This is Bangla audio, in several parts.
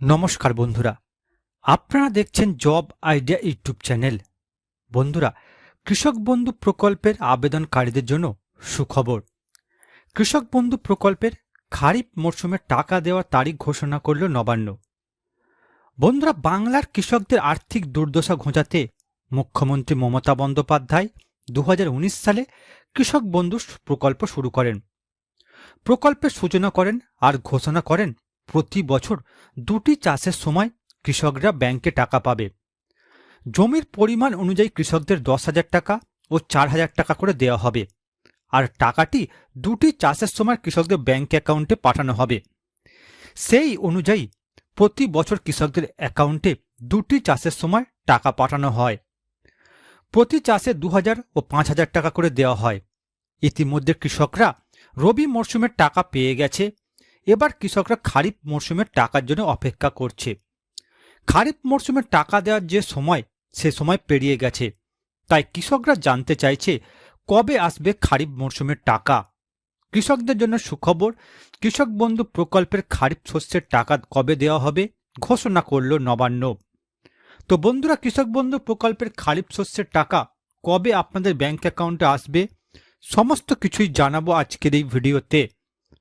নমস্কার বন্ধুরা। আপনারা দেখছেন জব আইডিয়া ইউটিউব চ্যানেল। বন্ধুরা, কৃষক বন্ধু প্রকল্পের আবেদনকারীদের জন্য সুখবর। কৃষক বন্ধু প্রকল্পের খারিফ মরশুমে টাকা দেওয়ার তারিখ ঘোষণা করল নবান্ন। বন্ধুরা, বাংলার কৃষকদের আর্থিক দুর্দশা ঘোচাতে মুখ্যমন্ত্রী মমতা বন্দ্যোপাধ্যায় দু হাজার উনিশ সালে কৃষক বন্ধু প্রকল্প শুরু করেন। প্রকল্পের সূচনা করেন আর ঘোষণা করেন প্রতি বছর দুটি চাষের সময় কৃষকরা ব্যাংকে টাকা পাবে। জমির পরিমাণ অনুযায়ী কৃষকদের দশ হাজার টাকা ও চার হাজার টাকা করে দেওয়া হবে। আর টাকাটি দুটি চাষের সময় কৃষকদের ব্যাংক অ্যাকাউন্টে পাঠানো হবে। সেই অনুযায়ী প্রতি বছর কৃষকদের অ্যাকাউন্টে দুটি চাষের সময় টাকা পাঠানো হয়। প্রতি চাষে দু হাজার ও পাঁচ হাজার টাকা করে দেওয়া হয়। ইতিমধ্যে কৃষকরা রবি মরশুমের টাকা পেয়ে গেছে এবার কৃষকরা খারিফ মরশুমের টাকার জন্য অপেক্ষা করছে। খারিফ মরশুমের টাকা দেওয়ার যে সময়, সে সময় পেরিয়ে গেছে। তাই কৃষকরা জানতে চাইছে, কবে আসবে খারিফ মরশুমের টাকা? কৃষকদের জন্য সুখবর, কৃষক বন্ধু প্রকল্পের খারিফ শস্যের টাকা কবে দেওয়া হবে? ঘোষণা করল নবান্ন। তো বন্ধুরা, কৃষক বন্ধু প্রকল্পের খারিফ শস্যের টাকা কবে আপনাদের ব্যাংক অ্যাকাউন্টে আসবে? সমস্ত কিছুই জানাব আজকের এই ভিডিওতে।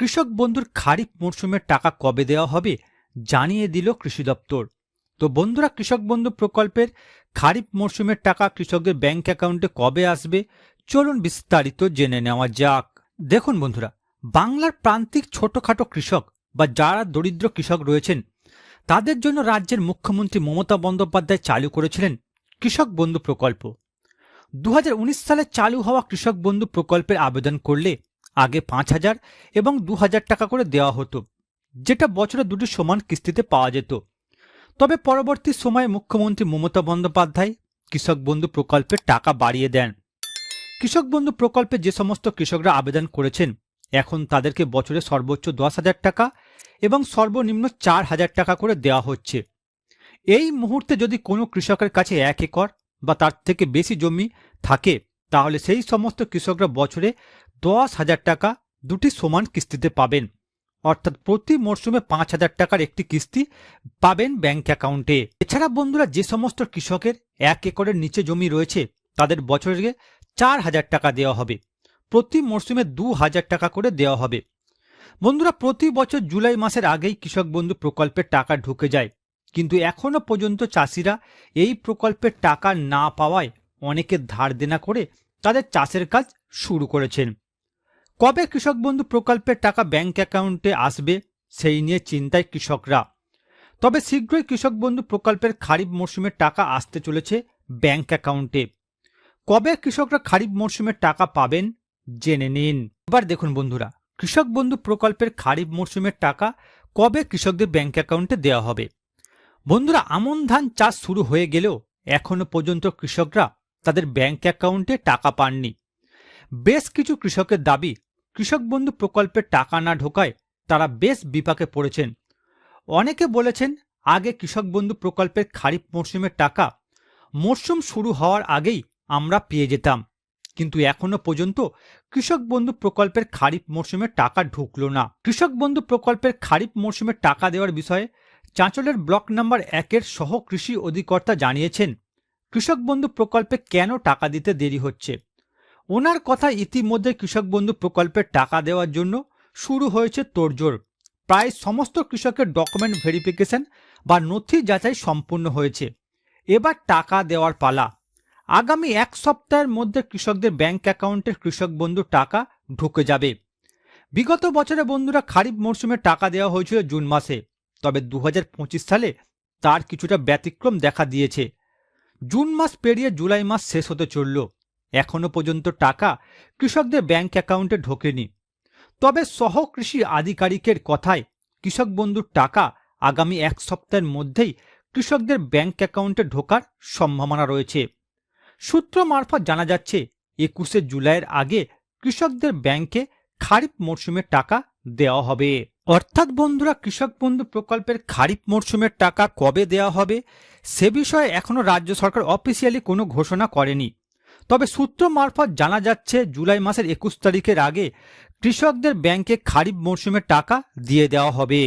কৃষক বন্ধুর খারিফ মরশুমের টাকা কবে দেওয়া হবে জানিয়ে দিল কৃষি দপ্তর। তো বন্ধুরা, কৃষক বন্ধু প্রকল্পের খারিফ মরশুমের টাকা কৃষকদের ব্যাংক অ্যাকাউন্টে কবে আসবে? চলুন বিস্তারিত জেনে নেওয়া যাক। দেখুন বন্ধুরা, বাংলার প্রান্তিক ছোটখাটো কৃষক বা যারা দরিদ্র কৃষক রয়েছেন, তাদের জন্য রাজ্যের মুখ্যমন্ত্রী মমতা বন্দ্যোপাধ্যায় চালু করেছিলেন কৃষক বন্ধু প্রকল্প। দু হাজার উনিশ সালে চালু হওয়া কৃষক বন্ধু প্রকল্পের আবেদন করলে আগে পাঁচ হাজার এবং দু হাজার টাকা করে দেওয়া হতো, যেটা বছরে দুটি সমান কিস্তিতে পাওয়া যেত। তবে পরবর্তী সময়ে মুখ্যমন্ত্রী মমতা বন্দ্যোপাধ্যায় কৃষক বন্ধু প্রকল্পের টাকা বাড়িয়ে দেন। কৃষক বন্ধু প্রকল্পে যে সমস্ত কৃষকরা আবেদন করেছেন, এখন তাদেরকে বছরে সর্বোচ্চ দশ হাজার টাকা এবং সর্বনিম্ন চার হাজার টাকা করে দেওয়া হচ্ছে। এই মুহূর্তে যদি কোনো কৃষকের কাছে এক একর বা তার থেকে বেশি জমি থাকে, তাহলে সেই সমস্ত কৃষকরা বছরে দশ হাজার টাকা দুটি সমান কিস্তিতে পাবেন। অর্থাৎ প্রতি মরশুমে পাঁচ হাজার টাকার একটি কিস্তি পাবেন ব্যাংক অ্যাকাউন্টে। এছাড়া বন্ধুরা, যে সমস্ত কৃষকের এক একরের নিচে জমি রয়েছে, তাদের বছরে চার হাজার টাকা দেওয়া হবে। প্রতি মরশুমে দু হাজার টাকা করে দেওয়া হবে। বন্ধুরা, প্রতি বছর জুলাই মাসের আগেই কৃষক বন্ধু প্রকল্পের টাকা ঢুকে যায়। কিন্তু এখনও পর্যন্ত চাষিরা এই প্রকল্পের টাকা না পাওয়ায় অনেকে ধার দেনা করে তাদের চাষের কাজ শুরু করেছেন। কবে কৃষক বন্ধু প্রকল্পের টাকা ব্যাংক অ্যাকাউন্টে আসবে, সেই নিয়ে চিন্তায় কৃষকরা। তবে শীঘ্রই কৃষক বন্ধু প্রকল্পের খারিফ মরশুমের টাকা আসতে চলেছে ব্যাংক অ্যাকাউন্টে। কবে কৃষকরা খারিফ মরশুমের টাকা পাবেন, জেনে নিন। এবার দেখুন বন্ধুরা, কৃষক বন্ধু প্রকল্পের খারিফ মরশুমের টাকা কবে কৃষকদের ব্যাংক অ্যাকাউন্টে দেওয়া হবে? বন্ধুরা, আমন ধান চাষ শুরু হয়ে গেলেও এখনও পর্যন্ত কৃষকরা তাদের ব্যাংক অ্যাকাউন্টে টাকা পাননি। বেশ কিছু কৃষকের দাবি কৃষক বন্ধু প্রকল্পের টাকা না ঢোকায় তারা বেশ বিপাকে পড়েছেন। অনেকে বলেছেন, আগে কৃষক বন্ধু প্রকল্পের খারিফ মরশুমের টাকা মরশুম শুরু হওয়ার আগেই আমরা পেয়ে যেতাম। কিন্তু এখনও পর্যন্ত কৃষক বন্ধু প্রকল্পের খারিফ মরশুমের টাকা ঢুকলো না। কৃষক বন্ধু প্রকল্পের খারিফ মরশুমের টাকা দেওয়ার বিষয়ে চাঁচলের ব্লক নাম্বার একের সহ কৃষি অধিকর্তা জানিয়েছেন, কৃষক বন্ধু প্রকল্পে কেন টাকা দিতে দেরি হচ্ছে? ওনার কথা ইতিমধ্যে কৃষক বন্ধু প্রকল্পের টাকা দেওয়ার জন্য শুরু হয়েছে তোড়জোড়। প্রায় সমস্ত কৃষকের ডকুমেন্ট ভেরিফিকেশন বা নথি যাচাই সম্পূর্ণ হয়েছে। এবার টাকা দেওয়ার পালা। আগামী এক সপ্তাহের মধ্যে কৃষকদের ব্যাংক অ্যাকাউন্টের কৃষক বন্ধু টাকা ঢুকে যাবে। বিগত বছরে বন্ধুরা খারিফ মরশুমে টাকা দেওয়া হয়েছিল জুন মাসে, তবে দু হাজার পঁচিশ সালে তার কিছুটা ব্যতিক্রম দেখা দিয়েছে। জুন মাস পেরিয়ে জুলাই মাস শেষ হতে চলল। এখনও পর্যন্ত টাকা কৃষকদের ব্যাংক অ্যাকাউন্টে ঢোকেনি। তবে সহ কৃষি আধিকারিকের কথায় কৃষক বন্ধুর টাকা আগামী এক সপ্তাহের মধ্যেই কৃষকদের ব্যাংক অ্যাকাউন্টে ঢোকার সম্ভাবনা রয়েছে। সূত্র মারফত জানা যাচ্ছে, একুশে জুলাইয়ের আগে কৃষকদের ব্যাংকে খারিফ মরশুমের টাকা দেওয়া হবে। অর্থাৎ বন্ধুরা, কৃষক বন্ধু প্রকল্পের খারিফ মরশুমের টাকা কবে দেওয়া হবে, সে বিষয়ে এখনও রাজ্য সরকার অফিসিয়ালি কোনো ঘোষণা করেনি। তবে সূত্র মারফত জানা যাচ্ছে, জুলাই মাসের একুশ তারিখের আগে কৃষকদের ব্যাংকে খারিফ মরশুমের টাকা দিয়ে দেওয়া হবে।